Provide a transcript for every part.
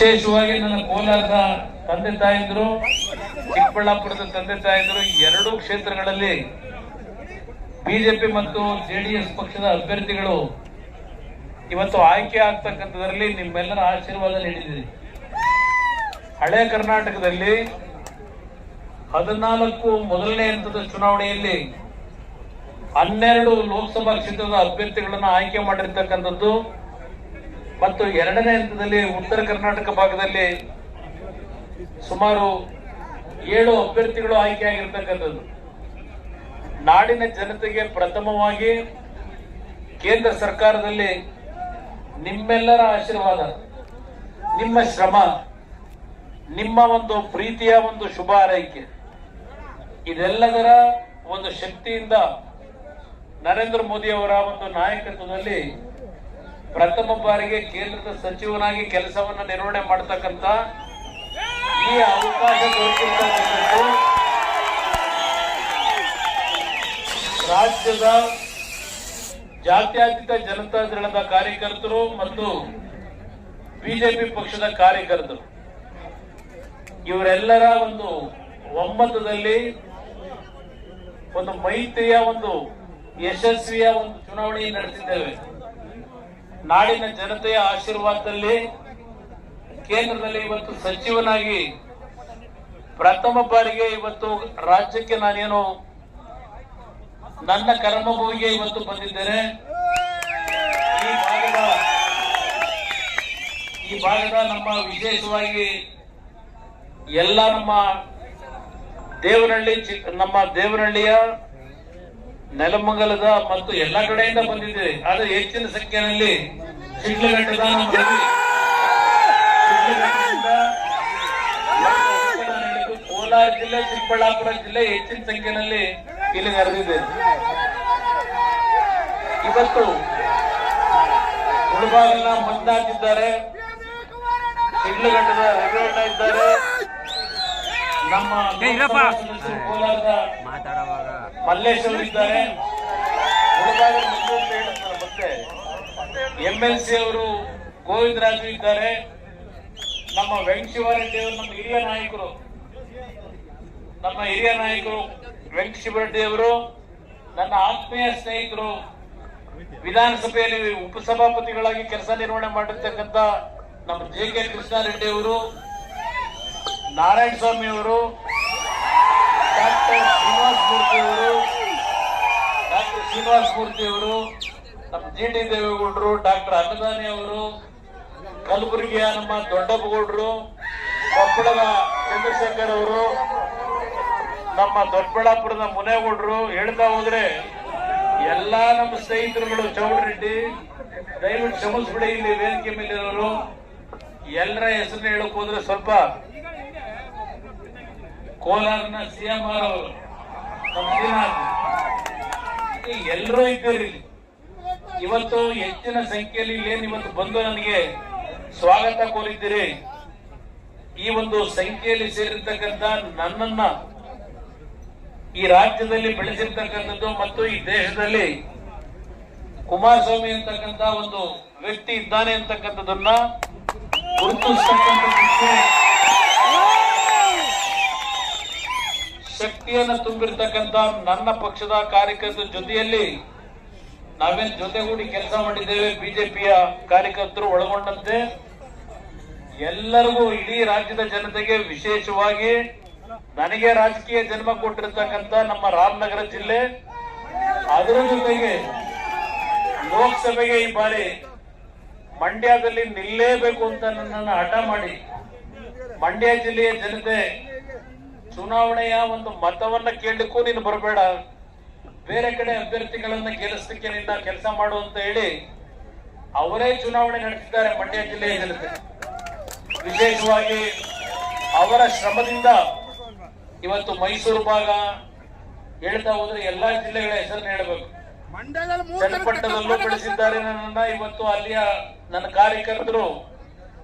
ವಿಶೇಷವಾಗಿ ನನ್ನ ಕೋಲಾರದ ತಂದೆ ತಾಯಿದ್ರು, ಚಿಕ್ಕಬಳ್ಳಾಪುರದ ತಂದೆ ತಾಯಿದ್ರು ಎರಡೂ ಕ್ಷೇತ್ರಗಳಲ್ಲಿ ಬಿಜೆಪಿ ಮತ್ತು ಜೆಡಿಎಸ್ ಪಕ್ಷದ ಅಭ್ಯರ್ಥಿಗಳು ಇವತ್ತು ಆಯ್ಕೆ ಆಗ್ತಕ್ಕಂಥದ್ರಲ್ಲಿ ನಿಮ್ಮೆಲ್ಲರ ಆಶೀರ್ವಾದ ನೀಡಿದ್ದೀರಿ. ಹಳೆ ಕರ್ನಾಟಕದಲ್ಲಿ ಹದಿನಾಲ್ಕು ಮೊದಲನೇ ಹಂತದ ಚುನಾವಣೆಯಲ್ಲಿ ಹನ್ನೆರಡು ಲೋಕಸಭಾ ಕ್ಷೇತ್ರದ ಅಭ್ಯರ್ಥಿಗಳನ್ನು ಆಯ್ಕೆ ಮಾಡಿರ್ತಕ್ಕಂಥದ್ದು ಮತ್ತು ಎರಡನೇ ಹಂತದಲ್ಲಿ ಉತ್ತರ ಕರ್ನಾಟಕ ಭಾಗದಲ್ಲಿ ಸುಮಾರು ಏಳು ಅಭ್ಯರ್ಥಿಗಳು ಆಯ್ಕೆ ಆಗಿರ್ತಕ್ಕಂಥದ್ದು ನಾಡಿನ ಜನತೆಗೆ ಪ್ರಥಮವಾಗಿ ಕೇಂದ್ರ ಸರ್ಕಾರದಲ್ಲಿ ನಿಮ್ಮೆಲ್ಲರ ಆಶೀರ್ವಾದ, ನಿಮ್ಮ ಶ್ರಮ, ನಿಮ್ಮ ಒಂದು ಪ್ರೀತಿಯ ಒಂದು ಶುಭ ಆರೈಕೆ ಇದೆಲ್ಲದರ ಒಂದು ಶಕ್ತಿಯಿಂದ ನರೇಂದ್ರ ಮೋದಿ ಅವರ ಒಂದು ನಾಯಕತ್ವದಲ್ಲಿ ಪ್ರಥಮ ಬಾರಿಗೆ ಕೇಂದ್ರದ ಸಚಿವನಾಗಿ ಕೆಲಸವನ್ನ ನಿರ್ವಹಣೆ ಮಾಡತಕ್ಕಂತ ಈ ಅವಕಾಶ ದೊರಕಿರ್ತಕ್ಕಂಥದ್ದು ರಾಜ್ಯದ ಜಾತ್ಯತೀತ ಜನತಾ ದಳದ ಕಾರ್ಯಕರ್ತರು ಮತ್ತು ಬಿಜೆಪಿ ಪಕ್ಷದ ಕಾರ್ಯಕರ್ತರು. ಇವರೆಲ್ಲರ ಒಂದು ಒಮ್ಮತದಲ್ಲಿ ಒಂದು ಮೈತ್ರಿಯ ಒಂದು ಯಶಸ್ವಿಯ ಒಂದು ಚುನಾವಣೆ ನಡೆಸಿದ್ದೇವೆ. ನಾಡಿನ ಜನತೆಯ ಆಶೀರ್ವಾದದಲ್ಲಿ ಕೇಂದ್ರದಲ್ಲಿ ಇವತ್ತು ಸಚಿವನಾಗಿ ಪ್ರಥಮ ಬಾರಿಗೆ ಇವತ್ತು ರಾಜ್ಯಕ್ಕೆ ನಾನೇನು ನನ್ನ ಕರ್ಮಭೂಮಿಗೆ ಇವತ್ತು ಬಂದಿದ್ದೇನೆ. ಈ ಭಾಗದ ಈ ಭಾಗದ ನಮ್ಮ ವಿಶೇಷವಾಗಿ ಎಲ್ಲ ನಮ್ಮ ದೇವನಹಳ್ಳಿ ನಮ್ಮ ದೇವನಹಳ್ಳಿಯ ನೆಲಮಂಗಲದ ಮತ್ತು ಎಲ್ಲ ಕಡೆಯಿಂದ ಬಂದಿದೆ. ಆದರೆ ಹೆಚ್ಚಿನ ಸಂಖ್ಯೆಯಲ್ಲಿ ಶಿಡ್ಲಘಟ್ಟದ ಕೋಲಾರ ಜಿಲ್ಲೆ ಚಿಕ್ಕಬಳ್ಳಾಪುರ ಜಿಲ್ಲೆ ಹೆಚ್ಚಿನ ಸಂಖ್ಯೆಯಲ್ಲಿ ಇಲ್ಲಿ ನೆರೆದಿದೆ ಇವತ್ತು ಮುಳಬಾಗಿಲಿನ ಮಂಜುನಾಥ್ ಇದ್ದಾರೆ ಶಿಡ್ಲಘಟ್ಟದ ಇದ್ದಾರೆ. ನಮ್ಮ ಕೋಲಾರದ ಮಾತಾಡುವಾಗ ಮಲ್ಲೇಶ್ ಅವರು ಇದ್ದಾರೆ. ಮತ್ತೆ ಎಂ ಎಲ್ ಸಿ ಅವರು ಗೋವಿಂದರಾಜು ಇದ್ದಾರೆ. ನಮ್ಮ ವೆಂಕಟಶಿವರೆಡ್ಡಿ ಅವರು ನಮ್ಮ ಹಿರಿಯ ನಾಯಕರು. ನಮ್ಮ ಹಿರಿಯ ನಾಯಕರು ವೆಂಕಟಶಿವರೆಡ್ಡಿ ಅವರು. ನನ್ನ ಆತ್ಮೀಯ ಸ್ನೇಹಿತರು, ವಿಧಾನಸಭೆಯಲ್ಲಿ ಉಪಸಭಾಪತಿಗಳಾಗಿ ಕೆಲಸ ನಿರ್ವಹಣೆ ಮಾಡಿರ್ತಕ್ಕಂಥ ನಮ್ಮ ಜೆ ಕೆ ಕೃಷ್ಣಾರೆಡ್ಡಿ ಅವರು ನಾರಾಯಣ ಸ್ವಾಮಿ ಅವರು ಡಾಕ್ಟರ್ ಶ್ರೀನಿವಾಸ ಮೂರ್ತಿ ಅವರು, ಡಾಕ್ಟರ್ ಶ್ರೀನಿವಾಸ ಮೂರ್ತಿ ನಮ್ಮ ಜಿ ಡಿ ದೇವೇಗೌಡರು, ಡಾಕ್ಟರ್ ಅನ್ನದಾನಿ ಅವರು, ಕಲಬುರಗಿಯ ನಮ್ಮ ದೊಡ್ಡಪ್ಪಗೌಡರು, ಕೊಪ್ಪಳದ ಚಂದ್ರಶೇಖರ್ ಅವರು, ನಮ್ಮ ದೊಡ್ಡಬಳ್ಳಾಪುರದ ಮುನೇಗೌಡರು ಹೇಳ್ತಾ ಹೋದ್ರೆ ಎಲ್ಲಾ ನಮ್ಮ ಸ್ನೇಹಿತರುಗಳು ಚೌಡರೆಡ್ಡಿ ದಯವಿಟ್ಟು ಕ್ಷಮಿಸ್ಬಿಡಿ ಇಲ್ಲಿ ವೇದಿಕೆ ಮೇಲಿರೋರು. ಎಲ್ಲರ ಹೆಸರನ್ನ ಹೇಳಕ್ ಹೋದ್ರೆ ಸ್ವಲ್ಪ ಕೋಲಾರನ ಸಿಎಂ ಅವರು. ನಮ್ಮ ಶ್ರೀನಾಥ್. ಎಲ್ಲರೂ ಇದ್ದೀರಿ. ಇವತ್ತು ಹೆಚ್ಚಿನ ಸಂಖ್ಯೆಯಲ್ಲಿ ಏನ್ ಇವತ್ತು ಬಂದು ನನಗೆ ಸ್ವಾಗತ ಕೋರಿದ್ದೀರಿ. ಈ ಒಂದು ಸಂಖ್ಯೆಯಲ್ಲಿ ಸೇರಿರ್ತಕ್ಕಂಥ ನನ್ನನ್ನ ಈ ರಾಜ್ಯದಲ್ಲಿ ಬೆಳೆಸಿರ್ತಕ್ಕಂಥದ್ದು ಮತ್ತು ಈ ದೇಶದಲ್ಲಿ ಕುಮಾರಸ್ವಾಮಿ ಅಂತಕ್ಕಂಥ ಒಂದು ವ್ಯಕ್ತಿ ಇದ್ದಾನೆ ಅಂತಕ್ಕಂಥದ್ದನ್ನ ಗುರುತಿಸ್ತಕ್ಕಂಥದ್ದಕ್ಕೆ ಶಕ್ತಿಯನ್ನ ತುಂಬಿರ್ತಕ್ಕಂಥ ನನ್ನ ಪಕ್ಷದ ಕಾರ್ಯಕರ್ತರ ಜೊತೆಯಲ್ಲಿ ನಾವೇನ್ ಜೊತೆಗೂಡಿ ಕೆಲಸ ಮಾಡಿದ್ದೇವೆ, ಬಿಜೆಪಿಯ ಕಾರ್ಯಕರ್ತರು ಒಳಗೊಂಡಂತೆ. ಎಲ್ಲರಿಗೂ ಇಡೀ ರಾಜ್ಯದ ಜನತೆಗೆ ವಿಶೇಷವಾಗಿ ನನಗೆ ರಾಜಕೀಯ ಜನ್ಮ ಕೊಟ್ಟಿರ್ತಕ್ಕಂಥ ನಮ್ಮ ರಾಮನಗರ ಜಿಲ್ಲೆ. ಅದರ ಜೊತೆಗೆ ಲೋಕಸಭೆಗೆ ಈ ಬಾರಿ ಮಂಡ್ಯದಲ್ಲಿ ನಿಲ್ಲೇಬೇಕು ಅಂತ ನನ್ನನ್ನು ಹಠ ಮಾಡಿ ಮಂಡ್ಯ ಜಿಲ್ಲೆಯ ಜನತೆ ಚುನಾವಣೆಯ ಒಂದು ಮತವನ್ನ ಕೇಳಲಿಕ್ಕೂ ನೀನು ಬರಬೇಡ. ಬೇರೆ ಕಡೆ ಅಭ್ಯರ್ಥಿಗಳನ್ನ ಗೆಲ್ಲಿಸಲಿಕ್ಕೆ ನಿನ್ನ ಕೆಲಸ ಮಾಡು ಅಂತ ಹೇಳಿ ಅವರೇ ಚುನಾವಣೆ ನಡೆಸಿದ್ದಾರೆ ಮಂಡ್ಯ ಜಿಲ್ಲೆಯ ಜನತೆ. ವಿಶೇಷವಾಗಿ ಅವರ ಶ್ರಮದಿಂದ ಇವತ್ತು ಮೈಸೂರು ಭಾಗ ಹೇಳ್ತಾ ಹೋದ್ರೆ ಎಲ್ಲಾ ಜಿಲ್ಲೆಗಳ ಹೆಸರನ್ನ ಹೇಳಬೇಕು ಚನ್ನಪಟ್ಟಣದಲ್ಲೂ ಬೆಳೆಸಿದ್ದಾರೆ ನನ್ನ ಇವತ್ತು ಅಲ್ಲಿಯ ನನ್ನ ಕಾರ್ಯಕರ್ತರು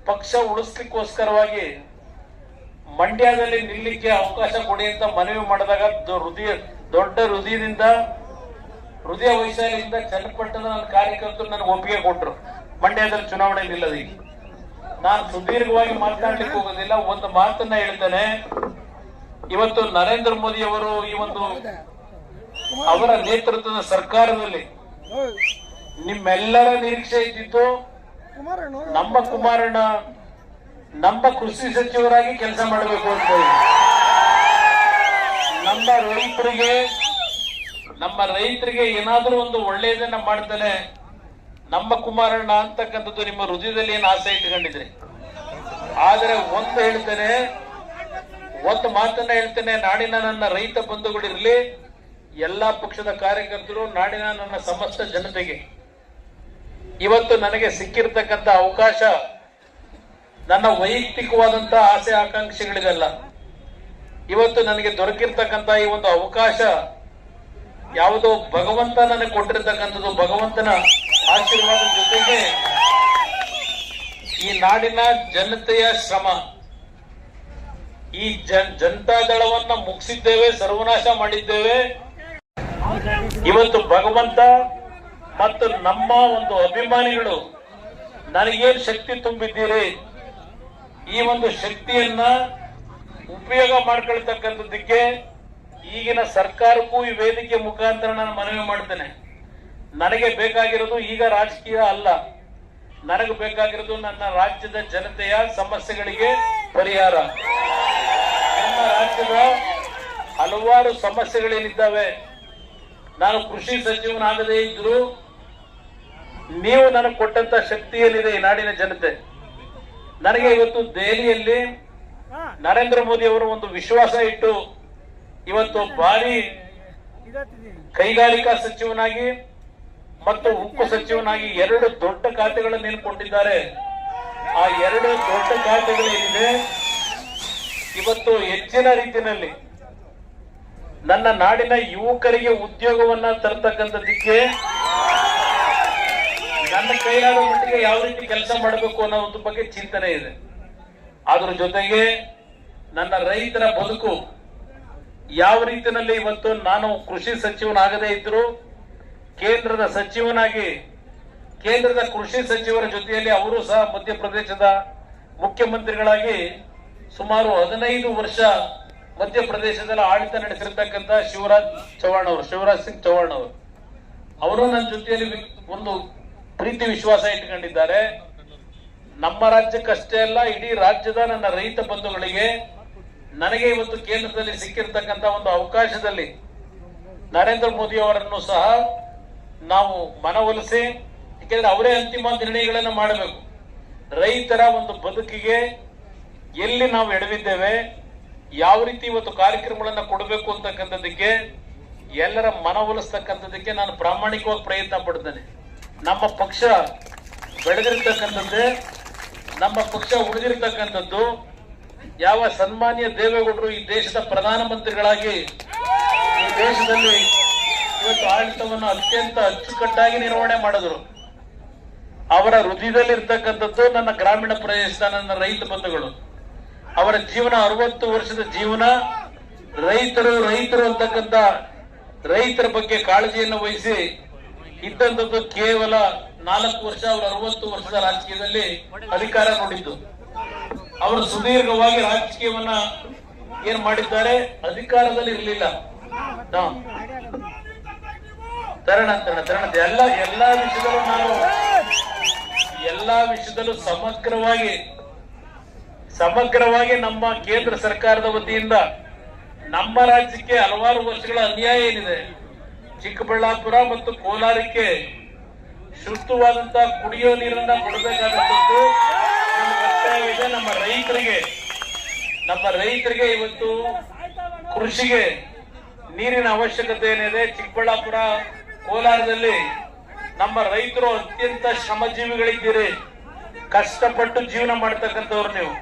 ಪಕ್ಷ ಉಳಿಸ್ಲಿಕ್ಕೋಸ್ಕರವಾಗಿ ಮಂಡ್ಯದಲ್ಲಿ ನಿಲ್ಲಿಕ್ಕೆ ಅವಕಾಶ ಕೊಡಿ ಅಂತ ಮನವಿ ಮಾಡಿದಾಗ ಹೃದಯ ದೊಡ್ಡ ಹೃದಯದಿಂದ ಹೃದಯ ವೈಶಾಲಿಯಿಂದ ಚನ್ನಪಟ್ಟಣ ನನ್ನ ಕಾರ್ಯಕರ್ತರು ನನಗೆ ಒಪ್ಪಿಗೆ ಕೊಟ್ಟರು ಮಂಡ್ಯದಲ್ಲಿ ಚುನಾವಣೆ ನಿಲ್ಲದೀಗ ನಾನು ಸುದೀರ್ಘವಾಗಿ ಮಾತನಾಡಲಿಕ್ಕೆ ಹೋಗೋದಿಲ್ಲ ಒಂದು ಮಾತನ್ನ ಹೇಳ್ತೇನೆ. ಇವತ್ತು ನರೇಂದ್ರ ಮೋದಿ ಅವರು ಈ ಒಂದು ಅವರ ನೇತೃತ್ವದ ಸರ್ಕಾರದಲ್ಲಿ ನಿಮ್ಮೆಲ್ಲರ ನಿರೀಕ್ಷೆ ಇದ್ದಿದ್ದು ನಮ್ಮ ಕುಮಾರಣ್ಣ ನಮ್ಮ ಕೃಷಿ ಸಚಿವರಾಗಿ ಕೆಲಸ ಮಾಡಬೇಕು ಅಂತ. ನಮ್ಮ ರೈತರಿಗೆ ನಮ್ಮ ರೈತರಿಗೆ ಏನಾದ್ರೂ ಒಂದು ಒಳ್ಳೆಯದನ್ನ ಮಾಡ್ತಾನೆ. ನಮ್ಮ ಕುಮಾರಣ್ಣ ಅಂತಕ್ಕಂಥದ್ದು ನಿಮ್ಮ ಹೃದಯದಲ್ಲಿ ಏನು ಆಸೆ ಇಟ್ಕೊಂಡಿದ್ರಿ? ಆದರೆ ಒಂದು ಹೇಳ್ತೇನೆ, ಒಂದು ಮಾತನ್ನ ಹೇಳ್ತೇನೆ, ನಾಡಿನ ನನ್ನ ರೈತ ಬಂಧುಗಳಿರಲಿ ಎಲ್ಲಾ ಪಕ್ಷದ ಕಾರ್ಯಕರ್ತರು, ನಾಡಿನ ನನ್ನ ಸಮಸ್ತ ಜನತೆಗೆ. ಇವತ್ತು ನನಗೆ ಸಿಕ್ಕಿರ್ತಕ್ಕಂಥ ಅವಕಾಶ ನನ್ನ ವೈಯಕ್ತಿಕವಾದಂತ ಆಸೆ ಆಕಾಂಕ್ಷೆಗಳಿಗಲ್ಲ ಇವತ್ತು ನನಗೆ ದೊರಕಿರ್ತಕ್ಕಂತ ಈ ಒಂದು ಅವಕಾಶ ಯಾವುದೋ ಭಗವಂತ ನನಗೆ ಕೊಟ್ಟಿರ್ತಕ್ಕಂಥದ್ದು, ಭಗವಂತನ ಆಶೀರ್ವಾದ ಜೊತೆಗೆ ಈ ನಾಡಿನ ಜನತೆಯ ಶ್ರಮ, ಈ ಜನ್ ಜನತಾದಳವನ್ನ ಮುಗಿಸಿದ್ದೇವೆ, ಸರ್ವನಾಶ ಮಾಡಿದ್ದೇವೆ. ಇವತ್ತು ಭಗವಂತ ಮತ್ತು ನಮ್ಮ ಒಂದು ಅಭಿಮಾನಿಗಳು, ನನಗೇನು ಶಕ್ತಿ ತುಂಬಿದ್ದೀರಿ? ಈ ಒಂದು ಶಕ್ತಿಯನ್ನ ಉಪಯೋಗ ಮಾಡ್ಕೊಳ್ತಕ್ಕಂಥದ್ದಕ್ಕೆ ಈಗಿನ ಸರ್ಕಾರಕ್ಕೂ ಈ ವೇದಿಕೆ ಮುಖಾಂತರ ನಾನು ಮನವಿ ಮಾಡ್ತೇನೆ. ನನಗೆ ಬೇಕಾಗಿರೋದು ಈಗ ರಾಜಕೀಯ ಅಲ್ಲ. ನನಗೆ ಬೇಕಾಗಿರೋದು ನನ್ನ ರಾಜ್ಯದ ಜನತೆಯ ಸಮಸ್ಯೆಗಳಿಗೆ ಪರಿಹಾರ. ನಮ್ಮ ರಾಜ್ಯದ ಹಲವಾರು ಸಮಸ್ಯೆಗಳೇನಿದ್ದಾವೆ. ನಾನು ಕೃಷಿ ಸಚಿವನಾಗದೇ ಇದ್ರು ನೀವು ನನಗೆ ಕೊಟ್ಟಂತ ಶಕ್ತಿಯಲ್ಲಿದೆ ಈ ನಾಡಿನ ಜನತೆ. ನನಗೆ ಇವತ್ತು ದೆಹಲಿಯಲ್ಲಿ ನರೇಂದ್ರ ಮೋದಿ ಅವರು ಒಂದು ವಿಶ್ವಾಸ ಇಟ್ಟು ಇವತ್ತು ಭಾರಿ ಕೈಗಾರಿಕಾ ಸಚಿವನಾಗಿ ಮತ್ತು ಉಕ್ಕು ಸಚಿವನಾಗಿ ಎರಡು ದೊಡ್ಡ ಖಾತೆಗಳನ್ನು ನಿಲ್ಕೊಂಡಿದ್ದಾರೆ ಆ ಎರಡು ದೊಡ್ಡ ಖಾತೆಗಳೇನಿದೆ ಇವತ್ತು ಹೆಚ್ಚಿನ ರೀತಿಯಲ್ಲಿ ನನ್ನ ನಾಡಿನ ಯುವಕರಿಗೆ ಉದ್ಯೋಗವನ್ನ ತರತಕ್ಕಂಥದ್ದಕ್ಕೆ ನನ್ನ ಕೈಲಾದ ಮಟ್ಟಿಗೆ ಯಾವ ರೀತಿ ಕೆಲಸ ಮಾಡಬೇಕು ಅನ್ನೋ ಒಂದು ಬಗ್ಗೆ ಚಿಂತನೆ ಇದೆ. ಅದ್ರ ಜೊತೆಗೆ ನನ್ನ ರೈತರ ಬದುಕು ಯಾವ ರೀತಿಯಲ್ಲಿ ಇವತ್ತು ನಾನು ಕೃಷಿ ಸಚಿವನಾಗದೇ ಇದ್ರು ಕೇಂದ್ರದ ಸಚಿವನಾಗಿ, ಕೇಂದ್ರದ ಕೃಷಿ ಸಚಿವರ ಜೊತೆಯಲ್ಲಿ ಅವರು ಸಹ ಮಧ್ಯಪ್ರದೇಶದ ಮುಖ್ಯಮಂತ್ರಿಗಳಾಗಿ ಸುಮಾರು ಹದಿನೈದು ವರ್ಷ ಮಧ್ಯಪ್ರದೇಶದಲ್ಲಿ ಆಡಳಿತ ನಡೆಸಿರ್ತಕ್ಕಂಥ ಶಿವರಾಜ್ ಚೌಹಾಣ್ ಅವರು, ಶಿವರಾಜ್ ಸಿಂಗ್ ಚೌಹಾಣ್ ಅವರು. ಅವರು ನನ್ನ ಜೊತೆಯಲ್ಲಿ ಒಂದು ಪ್ರೀತಿ ವಿಶ್ವಾಸ ಇಟ್ಕೊಂಡಿದ್ದಾರೆ ನಮ್ಮ ರಾಜ್ಯಕ್ಕಷ್ಟೇ ಅಲ್ಲ, ಇಡೀ ರಾಜ್ಯದ ನನ್ನ ರೈತ ಬಂಧುಗಳಿಗೆ ನನಗೆ ಇವತ್ತು ಕೇಂದ್ರದಲ್ಲಿ ಸಿಕ್ಕಿರತಕ್ಕಂತ ಒಂದು ಅವಕಾಶದಲ್ಲಿ ನರೇಂದ್ರ ಮೋದಿ ಅವರನ್ನು ಸಹ ನಾವು ಮನವೊಲಿಸಿ ಯಾಕೆಂದ್ರೆ ಅವರೇ ಅಂತಿಮ ನಿರ್ಣಯಗಳನ್ನು ಮಾಡಬೇಕು. ರೈತರ ಒಂದು ಬದುಕಿಗೆ ಎಲ್ಲಿ ನಾವು ಎಡವಿದ್ದೇವೆ, ಯಾವ ರೀತಿ ಇವತ್ತು ಕಾರ್ಯಕ್ರಮಗಳನ್ನ ಕೊಡಬೇಕು ಅಂತಕ್ಕಂಥದ್ದಕ್ಕೆ ಎಲ್ಲರ ಮನವೊಲಿಸ್ತಕ್ಕಂಥದ್ದಕ್ಕೆ ನಾನು ಪ್ರಾಮಾಣಿಕವಾಗಿ ಪ್ರಯತ್ನ ಪಡ್ತೇನೆ. ನಮ್ಮ ಪಕ್ಷ ಬೆಳೆದಿರ್ತಕ್ಕಂಥದ್ದೇ ನಮ್ಮ ಪಕ್ಷ ಉಳಿದಿರ್ತಕ್ಕಂಥದ್ದು, ಯಾವ ಸನ್ಮಾನ್ಯ ದೇವೇಗೌಡರು ಈ ದೇಶದ ಪ್ರಧಾನಮಂತ್ರಿಗಳಾಗಿ, ಈ ದೇಶದಲ್ಲಿ ಇವತ್ತು ಆಡಳಿತವನ್ನು ಅತ್ಯಂತ ಅಚ್ಚುಕಟ್ಟಾಗಿ ನಿರ್ವಹಣೆ ಮಾಡಿದ್ರು. ಅವರ ಹೃದಯದಲ್ಲಿ ಇರ್ತಕ್ಕಂಥದ್ದು ನನ್ನ ಗ್ರಾಮೀಣ ಪ್ರದೇಶದ ನನ್ನ ರೈತ ಬಂಧುಗಳು. ಅವರ ಜೀವನ ಅರವತ್ತು ವರ್ಷದ ಜೀವನ, ರೈತರು ರೈತರು ಅಂತಕ್ಕಂಥ ರೈತರ ಬಗ್ಗೆ ಕಾಳಜಿಯನ್ನು ವಹಿಸಿ ಇದ್ದಂಥದ್ದು ಕೇವಲ ನಾಲ್ಕು ವರ್ಷ ಅವರು ಅರವತ್ತು ವರ್ಷದ ರಾಜಕೀಯದಲ್ಲಿ ಅಧಿಕಾರ ನೋಡಿದ್ದು. ಅವರು ಸುದೀರ್ಘವಾಗಿ ರಾಜಕೀಯವನ್ನ ಏನ್ ಮಾಡಿದ್ದಾರೆ? ಅಧಿಕಾರದಲ್ಲಿ ಇರಲಿಲ್ಲ. ತರಣ ತರಣ ತರಣ ಎಲ್ಲ, ಎಲ್ಲಾ ವಿಷಯದಲ್ಲೂ ನಾನು ಎಲ್ಲಾ ವಿಷಯದಲ್ಲೂ ಸಮಗ್ರವಾಗಿ ಸಮಗ್ರವಾಗಿ ನಮ್ಮ ಕೇಂದ್ರ ಸರ್ಕಾರದ ವತಿಯಿಂದ ನಮ್ಮ ರಾಜ್ಯಕ್ಕೆ ಹಲವಾರು ವರ್ಷಗಳ ಅನ್ಯಾಯ ಏನಿದೆ? ಚಿಕ್ಕಬಳ್ಳಾಪುರ ಮತ್ತು ಕೋಲಾರಕ್ಕೆ ಶುದ್ಧವಾದಂತಹ ಕುಡಿಯೋ ನೀರನ್ನ ಕರ್ತವ್ಯ ನಮ್ಮ ರೈತರಿಗೆ ನಮ್ಮ ರೈತರಿಗೆ ಇವತ್ತು ಕೃಷಿಗೆ ನೀರಿನ ಅವಶ್ಯಕತೆ ಏನಿದೆ? ಚಿಕ್ಕಬಳ್ಳಾಪುರ, ಕೋಲಾರದಲ್ಲಿ ನಮ್ಮ ರೈತರು ಅತ್ಯಂತ ಶ್ರಮಜೀವಿಗಳಿದ್ದೀರಿ. ಕಷ್ಟಪಟ್ಟು ಜೀವನ ಮಾಡ್ತಕ್ಕಂಥವ್ರು ನೀವು.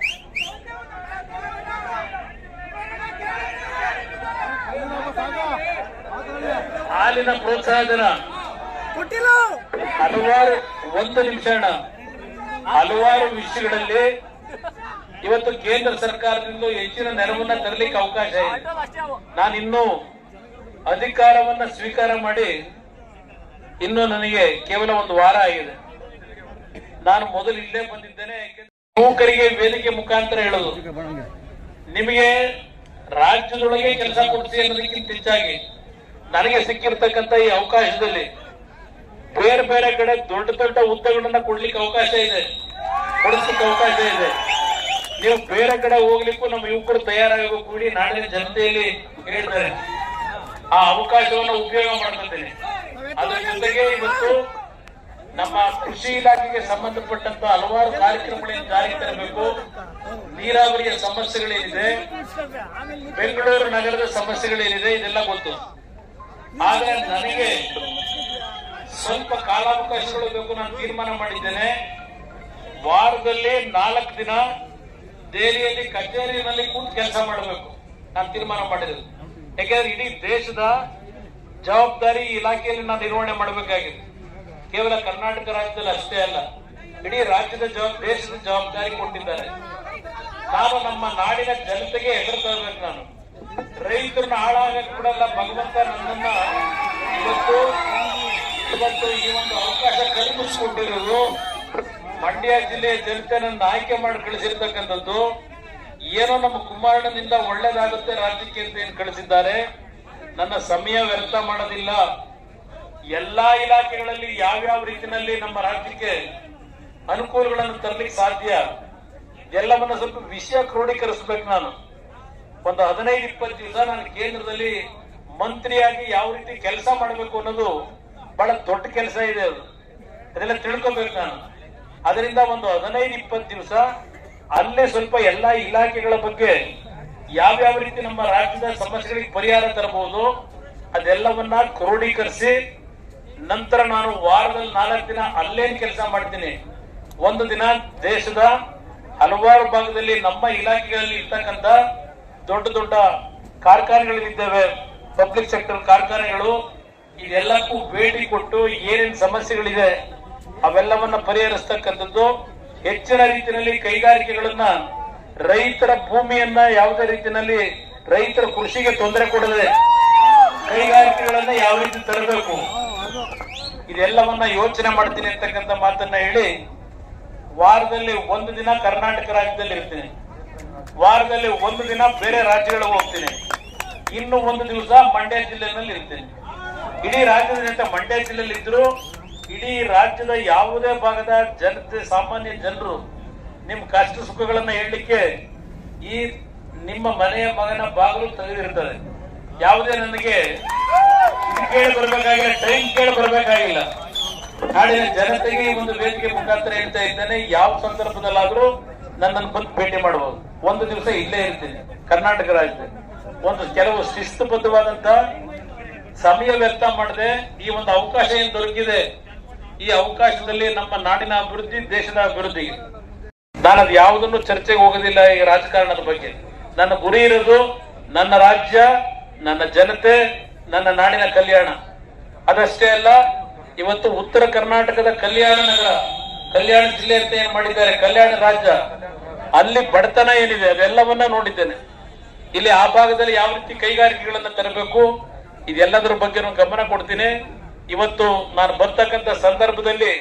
ಹಾಲಿನ ಪ್ರೋತ್ಸಾಹ ಧನ ಹಲವಾರು ಒಂದು ನಿಮಿಷ ಹಲವಾರು ವಿಷಯಗಳಲ್ಲಿ ಇವತ್ತು ಕೇಂದ್ರ ಸರ್ಕಾರದಿಂದ ಹೆಚ್ಚಿನ ನೆರವನ್ನ ತರಲಿಕ್ಕೆ ಅವಕಾಶ ಇದೆ. ನಾನು ಇನ್ನೂ ಅಧಿಕಾರವನ್ನ ಸ್ವೀಕಾರ ಮಾಡಿ ಇನ್ನು ನನಗೆ ಕೇವಲ ಒಂದು ವಾರ ಆಗಿದೆ. ನಾನು ಮೊದಲು ಇಲ್ಲೇ ಬಂದಿದ್ದೇನೆ ಯಾಕೆಂದ್ರೆ ಯುವಕರಿಗೆ ವೇದಿಕೆ ಮುಖಾಂತರ ಹೇಳೋದು. ನಿಮಗೆ ರಾಜ್ಯದೊಳಗೆ ಕೆಲಸ ಕೊಡಿಸಿ ಅನ್ನೋದಕ್ಕಿಂತ ಹೆಚ್ಚಾಗಿ ನನಗೆ ಸಿಕ್ಕಿರ್ತಕ್ಕಂತ ಈ ಅವಕಾಶದಲ್ಲಿ ಬೇರೆ ಬೇರೆ ಕಡೆ ದೊಡ್ಡ ದೊಡ್ಡ ಹುದ್ದೆಗಳನ್ನ ಕೊಡ್ಲಿಕ್ಕೆ ಅವಕಾಶ ಇದೆ. ಕೊಡಿಸ್ಲಿಕ್ಕೆ ಅವಕಾಶ ಇದೆ. ನೀವು ಬೇರೆ ಕಡೆ ಹೋಗ್ಲಿಕ್ಕೂ ನಮ್ಮ ಯುವಕರು ತಯಾರಾಗಬೇಕು ಕೂಡಿ ನಾಡಿನ ಜನತೆಯಲ್ಲಿ ಹೇಳ್ತಾರೆ. ಆ ಅವಕಾಶವನ್ನು ಉಪಯೋಗ ಮಾಡ್ಕೊತೇನೆ. ಅದ್ರ ಜೊತೆಗೆ ಇವತ್ತು ನಮ್ಮ ಕೃಷಿ ಇಲಾಖೆಗೆ ಸಂಬಂಧಪಟ್ಟಂತ ಹಲವಾರು ಕಾರ್ಯಕ್ರಮಗಳನ್ನು ಜಾರಿಗೆ ತರಬೇಕು. ನೀರಾವರಿಯ ಸಮಸ್ಯೆಗಳೇನಿದೆ, ಬೆಂಗಳೂರು ನಗರದ ಸಮಸ್ಯೆಗಳೇನಿದೆ ಇದೆಲ್ಲ ಗೊತ್ತು. ಆದ್ರೆ ನನಗೆ ಸ್ವಲ್ಪ ಕಾಲಾವಕಾಶಗಳು ಬೇಕು ನಾನು ತೀರ್ಮಾನ ಮಾಡಿದ್ದೇನೆ. ವಾರದಲ್ಲಿ ನಾಲ್ಕು ದಿನ ದೆಹಲಿಯಲ್ಲಿ ಕಚೇರಿಯಲ್ಲಿ ಕೂತು ಕೆಲಸ ಮಾಡಬೇಕು. ನಾನು ತೀರ್ಮಾನ ಮಾಡಿದ್ರು ಯಾಕೆಂದ್ರೆ ಇಡೀ ದೇಶದ ಜವಾಬ್ದಾರಿ ಇಲಾಖೆಯಲ್ಲಿ ನಾನು ನಿರ್ವಹಣೆ ಮಾಡಬೇಕಾಗಿದೆ. ಕೇವಲ ಕರ್ನಾಟಕ ರಾಜ್ಯದಲ್ಲಿ ಅಷ್ಟೇ ಅಲ್ಲ, ಇಡೀ ರಾಜ್ಯದ ದೇಶದ ಜವಾಬ್ದಾರಿ ಕೊಟ್ಟಿದ್ದಾರೆ. ನಾನು ನಮ್ಮ ನಾಡಿನ ಜನತೆಗೆ ಹೆದರ್ತಾ ಇರ್ಬೇಕು ನಾನು. ರೈತರನ್ನ ಹಾಳಾಗಕ್ಕೆ ಬಿಡಲ್ಲ, ಭಗವಂತ ನನ್ನನ್ನ ಇವತ್ತು ಇವತ್ತು ಈ ಒಂದು ಅವಕಾಶ ಕಲ್ಪಿಸ್ಕೊಂಡಿರೋದು ಮಂಡ್ಯ ಜಿಲ್ಲೆಯ ಜನತೆ ನನ್ನ ಆಯ್ಕೆ ಮಾಡಿ ಕಳಿಸಿರ್ತಕ್ಕಂಥದ್ದು. ಏನೋ ನಮ್ಮ ಕುಮಾರಣ್ಣನಿಂದ ಒಳ್ಳೇದಾಗುತ್ತೆ ರಾಜ್ಯಕ್ಕೆ ಅಂತ ಏನ್ ಕಳಿಸಿದ್ದಾರೆ. ನನ್ನ ಸಮಯ ವ್ಯರ್ಥ ಮಾಡೋದಿಲ್ಲ. ಎಲ್ಲಾ ಇಲಾಖೆಗಳಲ್ಲಿ ಯಾವ್ಯಾವ ರೀತಿಯಲ್ಲಿ ನಮ್ಮ ರಾಜ್ಯಕ್ಕೆ ಅನುಕೂಲಗಳನ್ನು ತರಲಿಕ್ಕೆ ಸಾಧ್ಯ? ಎಲ್ಲವನ್ನ ಸ್ವಲ್ಪ ವಿಷಯ ಕ್ರೋಢೀಕರಿಸ್ಬೇಕು ನಾನು. ಒಂದು ಹದಿನೈದು, ಇಪ್ಪತ್ತು ದಿವಸ ನಾನು ಕೇಂದ್ರದಲ್ಲಿ ಮಂತ್ರಿಯಾಗಿ ಯಾವ ರೀತಿ ಕೆಲಸ ಮಾಡಬೇಕು ಅನ್ನೋದು ಬಹಳ ದೊಡ್ಡ ಕೆಲಸ ಇದೆ ಅದು. ಅದೆಲ್ಲ ತಿಳ್ಕೊಬೇಕು ನಾನು. ಅದರಿಂದ ಒಂದು ಹದಿನೈದು, ಇಪ್ಪತ್ತು ದಿವಸ ಅಲ್ಲೇ ಸ್ವಲ್ಪ ಎಲ್ಲಾ ಇಲಾಖೆಗಳ ಬಗ್ಗೆ ಯಾವ್ಯಾವ ರೀತಿ ನಮ್ಮ ರಾಜ್ಯದ ಸಮಸ್ಯೆಗಳಿಗೆ ಪರಿಹಾರ ತರಬಹುದು, ಅದೆಲ್ಲವನ್ನ ಕ್ರೋಢೀಕರಿಸಿ ನಂತರ ನಾನು ವಾರದಲ್ಲಿ ನಾಲ್ಕು ದಿನ ಅಲ್ಲೇನ್ ಕೆಲಸ ಮಾಡ್ತೀನಿ. ಒಂದು ದಿನ ದೇಶದ ಹಲವಾರು ಭಾಗದಲ್ಲಿ ನಮ್ಮ ಇಲಾಖೆಗಳಲ್ಲಿ ಇರ್ತಕ್ಕಂಥ ದೊಡ್ಡ ದೊಡ್ಡ ಕಾರ್ಖಾನೆಗಳಿದ್ದಾವೆ ಪಬ್ಲಿಕ್ ಸೆಕ್ಟರ್ ಕಾರ್ಖಾನೆಗಳು. ಇದೆಲ್ಲಕ್ಕೂ ಭೇಟಿ ಕೊಟ್ಟು ಏನೇನು ಸಮಸ್ಯೆಗಳಿದೆ, ಅವೆಲ್ಲವನ್ನ ಪರಿಹರಿಸ್ತಕ್ಕಂಥದ್ದು. ಹೆಚ್ಚಿನ ರೀತಿಯಲ್ಲಿ ಕೈಗಾರಿಕೆಗಳನ್ನ ರೈತರ ಭೂಮಿಯನ್ನ ಯಾವುದೇ ರೀತಿಯಲ್ಲಿ ರೈತರ ಕೃಷಿಗೆ ತೊಂದರೆ ಕೊಡದೆ ಕೈಗಾರಿಕೆಗಳನ್ನ ಯಾವ ರೀತಿ ತರಬೇಕು. ಇದೆಲ್ಲವನ್ನ ಯೋಚನೆ ಮಾಡ್ತೀನಿ ಅಂತಕ್ಕಂಥ ಮಾತನ್ನ ಹೇಳಿ ವಾರದಲ್ಲಿ ಒಂದು ದಿನ ಕರ್ನಾಟಕ ರಾಜ್ಯದಲ್ಲಿ ಇರ್ತೀನಿ ವಾರದಲ್ಲಿ ಒಂದು ದಿನ ಬೇರೆ ರಾಜ್ಯಗಳಿಗೆ ಹೋಗ್ತೀನಿ. ಇನ್ನು ಒಂದು ದಿವಸ ಮಂಡ್ಯ ಜಿಲ್ಲೆನಲ್ಲಿ ಇರ್ತೀನಿ. ಇಡೀ ರಾಜ್ಯದ ಜನತೆ ಮಂಡ್ಯ ಜಿಲ್ಲೆಯಲ್ಲಿ ಇದ್ರು, ಇಡೀ ರಾಜ್ಯದ ಯಾವುದೇ ಭಾಗದ ಜನತೆ, ಸಾಮಾನ್ಯ ಜನರು ನಿಮ್ಮ ಕಷ್ಟ ಸುಖಗಳನ್ನ ಹೇಳಲಿಕ್ಕೆ ಈ ನಿಮ್ಮ ಮನೆಯ ಮಗನ ಬಾಗಿಲು ತೆಗೆದಿರ್ತದೆ ಯಾವುದೇ ನನಗೆ ಕೇಳಿ ಬರ್ಬೇಕಾಗಿಲ್ಲ ಟೈಮ್ ಕೇಳಿ ಬರ್ಬೇಕಾಗಿಲ್ಲ. ನಾಡಿನ ಜನತೆಗೆ ಒಂದು ವೇದಿಕೆ ಮುಖಾಂತರ ಹೇಳ್ತಾ ಇದ್ದೇನೆ, ಯಾವ ಸಂದರ್ಭದಲ್ಲಾದ್ರೂ ನನ್ನನ್ನು ಬಂದು ಭೇಟಿ ಮಾಡಬಹುದು ಒಂದು ದಿವಸ ಇಲ್ಲೇ ಇರ್ತೀನಿ ಕರ್ನಾಟಕ ರಾಜ್ಯದಲ್ಲಿ. ಒಂದು ಕೆಲವು ಶಿಸ್ತುಬದ್ಧವಾದಂತ ಸಮಯ ವ್ಯರ್ಥ ಮಾಡದೆ ಈ ಒಂದು ಅವಕಾಶ ಏನ್ ದೊರಕಿದೆ? ಈ ಅವಕಾಶದಲ್ಲಿ ನಮ್ಮ ನಾಡಿನ ಅಭಿವೃದ್ಧಿ, ದೇಶದ ಅಭಿವೃದ್ಧಿ. ನಾನು ಅದು ಯಾವುದನ್ನು ಚರ್ಚೆಗೆ ಹೋಗೋದಿಲ್ಲ ಈ ರಾಜಕಾರಣದ ಬಗ್ಗೆ. ನನ್ನ ಗುರಿ ಇರೋದು ನನ್ನ ರಾಜ್ಯ, ನನ್ನ ಜನತೆ, ನನ್ನ ನಾಡಿನ ಕಲ್ಯಾಣ. ಅದಷ್ಟೇ ಅಲ್ಲ, ಇವತ್ತು ಉತ್ತರ ಕರ್ನಾಟಕದ ಕಲ್ಯಾಣ ನಗರ, ಕಲ್ಯಾಣ ಜಿಲ್ಲೆ ಅಂತ ಏನ್ ಮಾಡಿದ್ದಾರೆ? ಕಲ್ಯಾಣ ರಾಜ್ಯ. ಅಲ್ಲಿ ಬಡತನ ಏನಿದೆ ಅದೆಲ್ಲವನ್ನ ನೋಡಿದ್ದೇನೆ. ಇಲ್ಲಿ ಆ ಭಾಗದಲ್ಲಿ ಯಾವ ರೀತಿ ಕೈಗಾರಿಕೆಗಳನ್ನ ತರಬೇಕು, ಇದೆಲ್ಲದರ ಬಗ್ಗೆ ನಾನು ಗಮನ ಕೊಡ್ತೀನಿ. ಇವತ್ತು ನಾನು ಬರ್ತಕ್ಕಂಥ ಸಂದರ್ಭದಲ್ಲಿ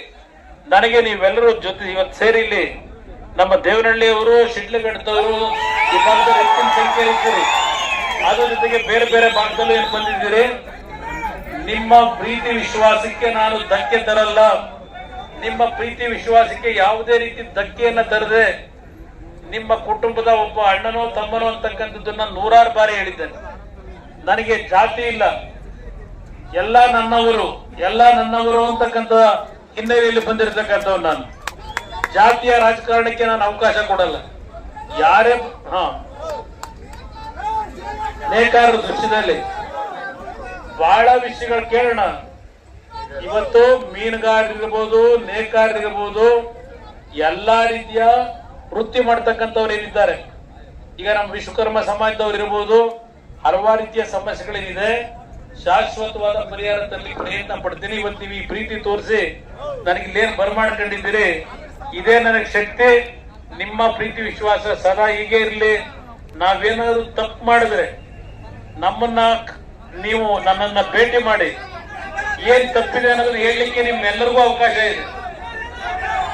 ನನಗೆ ನೀವೆಲ್ಲರೂ ಜೊತೆ ಇವತ್ತು ಸೇರಿ ಇಲ್ಲಿ ನಮ್ಮ ದೇವನಹಳ್ಳಿಯವರು, ಶಿಡ್ಲಘಟ್ಟದವರು ಹೆಚ್ಚಿನ ಸಂಖ್ಯೆ ಇದ್ದೀರಿ. ಅದ್ರ ಜೊತೆಗೆ ಬೇರೆ ಬೇರೆ ಭಾಗದಲ್ಲೂ ಏನು ಬಂದಿದ್ದೀರಿ? ನಿಮ್ಮ ಪ್ರೀತಿ ವಿಶ್ವಾಸಕ್ಕೆ ನಾನು ಧಕ್ಕೆ ತರಲ್ಲ. ನಿಮ್ಮ ಪ್ರೀತಿ ವಿಶ್ವಾಸಕ್ಕೆ ಯಾವುದೇ ರೀತಿ ಧಕ್ಕೆಯನ್ನ ತರದೆ ನಿಮ್ಮ ಕುಟುಂಬದ ಒಬ್ಬ ಅಣ್ಣನೋ ತಮ್ಮನೋ ಅಂತಕ್ಕಂಥದ್ದನ್ನ ನೂರಾರು ಬಾರಿ ಹೇಳಿದ್ದೇನೆ. ನನಗೆ ಜಾತಿ ಇಲ್ಲ. ಎಲ್ಲ ನನ್ನವರು ಎಲ್ಲ ನನ್ನವರು ಅಂತಕ್ಕಂಥ ಹಿನ್ನೆಲೆಯಲ್ಲಿ ಬಂದಿರತಕ್ಕಂಥವ್ ನಾನು. ಜಾತಿಯ ರಾಜಕಾರಣಕ್ಕೆ ನಾನು ಅವಕಾಶ ಕೊಡಲ್ಲ. ಯಾರೇ ಹಾ. ನೇಕಾರರ ದೃಶ್ಯದಲ್ಲಿ ಬಹಳ ವಿಷಯಗಳು ಕೇಳೋಣ. ಇವತ್ತು ಮೀನುಗಾರರಿರ್ಬೋದು, ನೇಕಾರರಿರ್ಬೋದು, ಎಲ್ಲಾ ರೀತಿಯ ವೃತ್ತಿ ಮಾಡ್ತಕ್ಕಂಥವ್ರು ಏನಿದ್ದಾರೆ? ಈಗ ನಮ್ಮ ವಿಶ್ವಕರ್ಮ ಸಮಾಜದವ್ರು ಇರ್ಬೋದು, ಹಲವಾರು ರೀತಿಯ ಸಮಸ್ಯೆಗಳೇನಿದೆ ಶಾಶ್ವತವಾದ ಪರಿಹಾರ ತರಲಿ ಪ್ರಯತ್ನ ಪಡ್ತೀನಿ. ಇವತ್ತು ನೀವು ಈ ಪ್ರೀತಿ ತೋರಿಸಿ ನನಗೆ ಇಲ್ಲೇನು ಬರಮಾಡ್ಕೊಂಡಿದ್ದೀರಿ? ಇದೇ ನನಗೆ ಶಕ್ತಿ. ನಿಮ್ಮ ಪ್ರೀತಿ ವಿಶ್ವಾಸ ಸದಾ ಹೀಗೆ ಇರಲಿ. ನಾವೇನಾದ್ರೂ ತಪ್ಪು ಮಾಡಿದ್ರೆ ನಮ್ಮನ್ನ ನೀವು ನನ್ನನ್ನ ಭೇಟಿ ಮಾಡಿ. ಏನ್ ತಪ್ಪಿದೆ ಅನ್ನೋದನ್ನ ಹೇಳಲಿಕ್ಕೆ ನಿಮ್ಮೆಲ್ಲರಿಗೂ ಅವಕಾಶ ಇದೆ.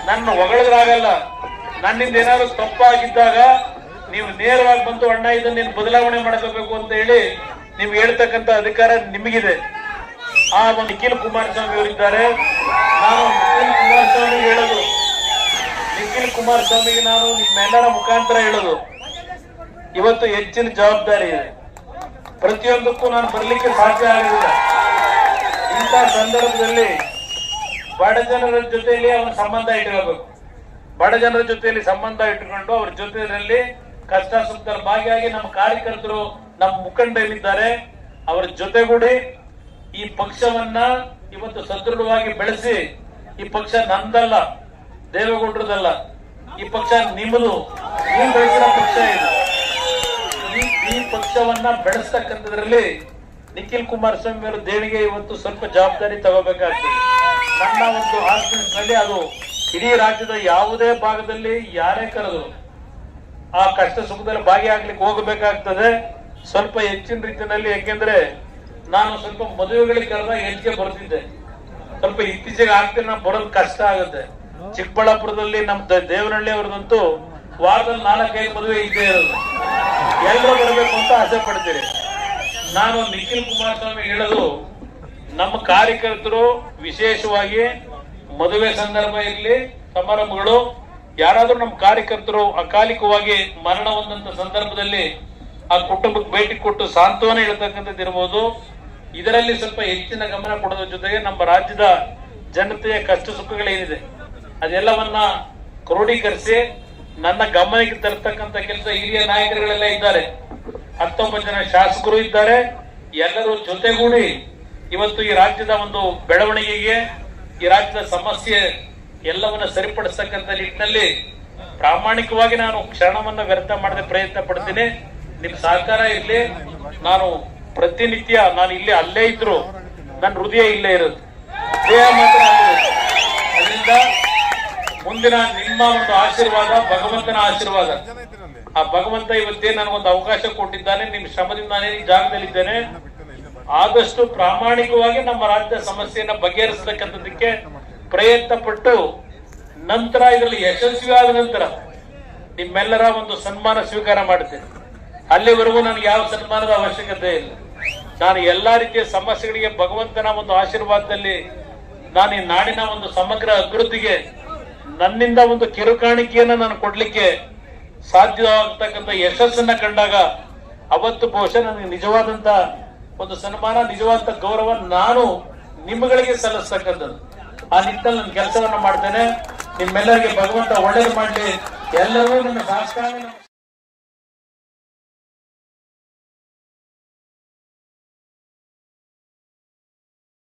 ನನ್ನ ಹೊಗಳಿದ್ರಾಗಲ್ಲ. ನನ್ನಿಂದ ಏನಾದ್ರು ತಪ್ಪಾಗಿದ್ದಾಗ ನೀವು ನೇರವಾಗಿ ಬಂತು ಅಣ್ಣ, ಇದನ್ನ ನೀನು ಬದಲಾವಣೆ ಮಾಡ್ಕೋಬೇಕು ಅಂತ ಹೇಳಿ ನೀವು ಹೇಳ್ತಕ್ಕಂತ ಅಧಿಕಾರ ನಿಮಗಿದೆ. ಆ ಒಂದು ನಿಖಿಲ್ ಕುಮಾರಸ್ವಾಮಿ ಅವರಿದ್ದಾರೆ. ನಾನು ನಿಖಿಲ್ ಕುಮಾರಸ್ವಾಮಿ ಹೇಳೋದು. ನಿಖಿಲ್ ಕುಮಾರಸ್ವಾಮಿಗೆ ನಾನು ನಿಮ್ಮೆಲ್ಲರ ಮುಖಾಂತರ ಹೇಳೋದು. ಇವತ್ತು ಹೆಚ್ಚಿನ ಜವಾಬ್ದಾರಿ ಇದೆ. ಪ್ರತಿಯೊಂದಕ್ಕೂ ನಾನು ಬರ್ಲಿಕ್ಕೆ ಸಾಧ್ಯ ಆಗಲಿಲ್ಲ. ಇಂಥ ಸಂದರ್ಭದಲ್ಲಿ ಬಡ ಜನರ ಜೊತೆಯಲ್ಲಿ ಅವನ ಸಂಬಂಧ ಇಟ್ಕೋಬೇಕು. ಬಡ ಜನರ ಜೊತೆಯಲ್ಲಿ ಸಂಬಂಧ ಇಟ್ಟುಕೊಂಡು ಅವ್ರ ಜೊತೆಯಲ್ಲಿ ಕಷ್ಟ ಸುಖದಲ್ಲಿ ಭಾಗಿಯಾಗಿ ನಮ್ಮ ಕಾರ್ಯಕರ್ತರು ನಮ್ಮ ಮುಖಂಡರಿದ್ದಾರೆ. ಅವರ ಜೊತೆಗೂಡಿ ಈ ಪಕ್ಷವನ್ನ ಇವತ್ತು ಸದೃಢವಾಗಿ ಬೆಳೆಸಿ, ಈ ಪಕ್ಷ ನಂದಲ್ಲ, ದೇವೇಗೌಡರದಲ್ಲ, ಈ ಪಕ್ಷ ನಿಮ್ಮದು ನೀವು ಬೆಳೆಸಿದ ಪಕ್ಷ ಇದು. ಈ ಪಕ್ಷವನ್ನ ಬೆಳೆಸ್ತಕ್ಕಂಥದ್ರಲ್ಲಿ ನಿಖಿಲ್ ಕುಮಾರಸ್ವಾಮಿ ಅವರು ದೇವಿಗೆ ಇವತ್ತು ಸ್ವಲ್ಪ ಜವಾಬ್ದಾರಿ ತಗೋಬೇಕಾಗ್ತದೆ. ನನ್ನ ಒಂದು ನಲ್ಲಿ ಅದು ಇಡೀ ರಾಜ್ಯದ ಯಾವುದೇ ಭಾಗದಲ್ಲಿ ಯಾರೇ ಕರೆದ್ರು ಆ ಕಷ್ಟ ಸುಖದಲ್ಲಿ ಭಾಗಿಯಾಗ್ಲಿಕ್ಕೆ ಹೋಗಬೇಕಾಗ್ತದೆ. ಸ್ವಲ್ಪ ಹೆಚ್ಚಿನ ರೀತಿಯಲ್ಲಿ ಯಾಕೆಂದ್ರೆ ನಾನು ಸ್ವಲ್ಪ ಮದುವೆಗಳಿಗೆ ಕರೆದಾಗ ಹೆಚ್ಚಿಗೆ ಬರ್ತಿದ್ದೆ. ಸ್ವಲ್ಪ ಇತ್ತೀಚೆಗೆ ಆಗ್ತೀನಿ ನಾನು ಬರೋದು ಕಷ್ಟ ಆಗುತ್ತೆ. ಚಿಕ್ಕಬಳ್ಳಾಪುರದಲ್ಲಿ ನಮ್ ದ- ದೇವನಹಳ್ಳಿ ಅವ್ರದಂತೂ ವಾರದಲ್ಲಿ ನಾಲ್ಕೈದು ಮದುವೆ ಇದ್ದೇ ಇರೋದು. ಎಲ್ಲರೂ ಬರಬೇಕು ಅಂತ ಆಸೆ ಪಡ್ತೀರಿ ನಾನು ನಿಖಿಲ್ ಕುಮಾರಸ್ವಾಮಿ ಹೇಳೋದು, ನಮ್ಮ ಕಾರ್ಯಕರ್ತರು ವಿಶೇಷವಾಗಿ ಮದುವೆ ಸಂದರ್ಭ ಇರಲಿ ಸಮಾರಂಭಗಳು ಯಾರಾದ್ರೂ ನಮ್ಮ ಕಾರ್ಯಕರ್ತರು ಅಕಾಲಿಕವಾಗಿ ಮರಣ ಹೊಂದಂತ ಸಂದರ್ಭದಲ್ಲಿ ಆ ಕುಟುಂಬಕ್ಕೆ ಭೇಟಿ ಕೊಟ್ಟು ಸಾಂತ್ವನ ಹೇಳ್ತಕ್ಕಂಥದ್ದು ಇರ್ಬೋದು. ಇದರಲ್ಲಿ ಸ್ವಲ್ಪ ಹೆಚ್ಚಿನ ಗಮನ ಕೊಡೋದ್ರ ಜೊತೆಗೆ ನಮ್ಮ ರಾಜ್ಯದ ಜನತೆಯ ಕಷ್ಟ ಸುಖಗಳೇನಿದೆ ಅದೆಲ್ಲವನ್ನ ಕ್ರೋಢೀಕರಿಸಿ ನನ್ನ ಗಮನಕ್ಕೆ ತರ್ತಕ್ಕಂಥ ಕೆಲಸ ಹಿರಿಯ ನಾಯಕರುಗಳೆಲ್ಲ ಇದ್ದಾರೆ. ಹತ್ತೊಂಬತ್ತು ಜನ ಶಾಸಕರು ಇದ್ದಾರೆ. ಎಲ್ಲರೂ ಜೊತೆಗೂಡಿ ಇವತ್ತು ಈ ರಾಜ್ಯದ ಒಂದು ಬೆಳವಣಿಗೆಗೆ ಈ ರಾಜ್ಯದ ಸಮಸ್ಯೆ ಎಲ್ಲವನ್ನ ಸರಿಪಡಿಸ್ತಕ್ಕಂಥ ನಿಟ್ಟಿನಲ್ಲಿ ಪ್ರಾಮಾಣಿಕವಾಗಿ ನಾನು ಕ್ಷಣವನ್ನ ವ್ಯರ್ಥ ಮಾಡದೆ ಪ್ರಯತ್ನ ಪಡ್ತೀನಿ. ನಿಮ್ ಸಹಕಾರ ಇರ್ಲಿ. ನಾನು ಪ್ರತಿನಿತ್ಯ ನಾನು ಇಲ್ಲಿ ಅಲ್ಲೇ ಇದ್ರು ನನ್ನ ಹೃದಯ ಇಲ್ಲೇ ದೇಹ ಮಾತ್ರ. ಅದರಿಂದ ಮುಂದಿನ ನಿಮ್ಮ ಒಂದು ಆಶೀರ್ವಾದ, ಭಗವಂತನ ಆಶೀರ್ವಾದ. ಆ ಭಗವಂತ ಇವತ್ತೇ ನನಗೊಂದು ಅವಕಾಶ ಕೊಟ್ಟಿದ್ದಾನೆ. ನಿಮ್ ಶ್ರಮದಿಂದ ನಾನು ಈ ಜಾಗದಲ್ಲಿದ್ದೇನೆ. ಆದಷ್ಟು ಪ್ರಾಮಾಣಿಕವಾಗಿ ನಮ್ಮ ರಾಜ್ಯದ ಸಮಸ್ಯೆಯನ್ನ ಬಗೆಹರಿಸತಕ್ಕಂಥದಕ್ಕೆ ಪ್ರಯತ್ನ ಪಟ್ಟು ನಂತರ ಇದರಲ್ಲಿ ಯಶಸ್ವಿಯಾದ ನಂತರ ನಿಮ್ಮೆಲ್ಲರ ಒಂದು ಸನ್ಮಾನ ಸ್ವೀಕಾರ ಮಾಡ್ತೇನೆ. ಅಲ್ಲಿವರೆಗೂ ನನಗೆ ಯಾವ ಸನ್ಮಾನದ ಅವಶ್ಯಕತೆ ಇಲ್ಲ. ನಾನು ಎಲ್ಲಾ ರೀತಿಯ ಸಮಸ್ಯೆಗಳಿಗೆ ಭಗವಂತನ ಒಂದು ಆಶೀರ್ವಾದದಲ್ಲಿ ನಾನು ಈ ನಾಡಿನ ಒಂದು ಸಮಗ್ರ ಅಭಿವೃದ್ಧಿಗೆ ನನ್ನಿಂದ ಒಂದು ಕಿರುಕಾಣಿಕೆಯನ್ನ ನಾನು ಕೊಡ್ಲಿಕ್ಕೆ ಸಾಧ್ಯವಾಗತಕ್ಕಂಥ ಯಶಸ್ಸನ್ನ ಕಂಡಾಗ ಅವತ್ತು ಬಹುಶಃ ನನಗೆ ನಿಜವಾದಂತ ಒಂದು ಸನ್ಮಾನ ನಿಜವಾದ ಗೌರವ ನಾನು ನಿಮ್ಮಗಳಿಗೆ ಸಲ್ಲಿಸ್ತಕ್ಕಂಥದ್ದು. ಆ ನಿಟ್ಟಿನಲ್ಲಿ ನನ್ನ ಕೆಲಸವನ್ನ ಮಾಡ್ತೇನೆ. ನಿಮ್ಮೆಲ್ಲರಿಗೆ ಭಗವಂತ ಒಳ್ಳೇದು ಮಾಡಲಿ. ಎಲ್ಲರೂ ನನ್ನ ನಮಸ್ಕಾರ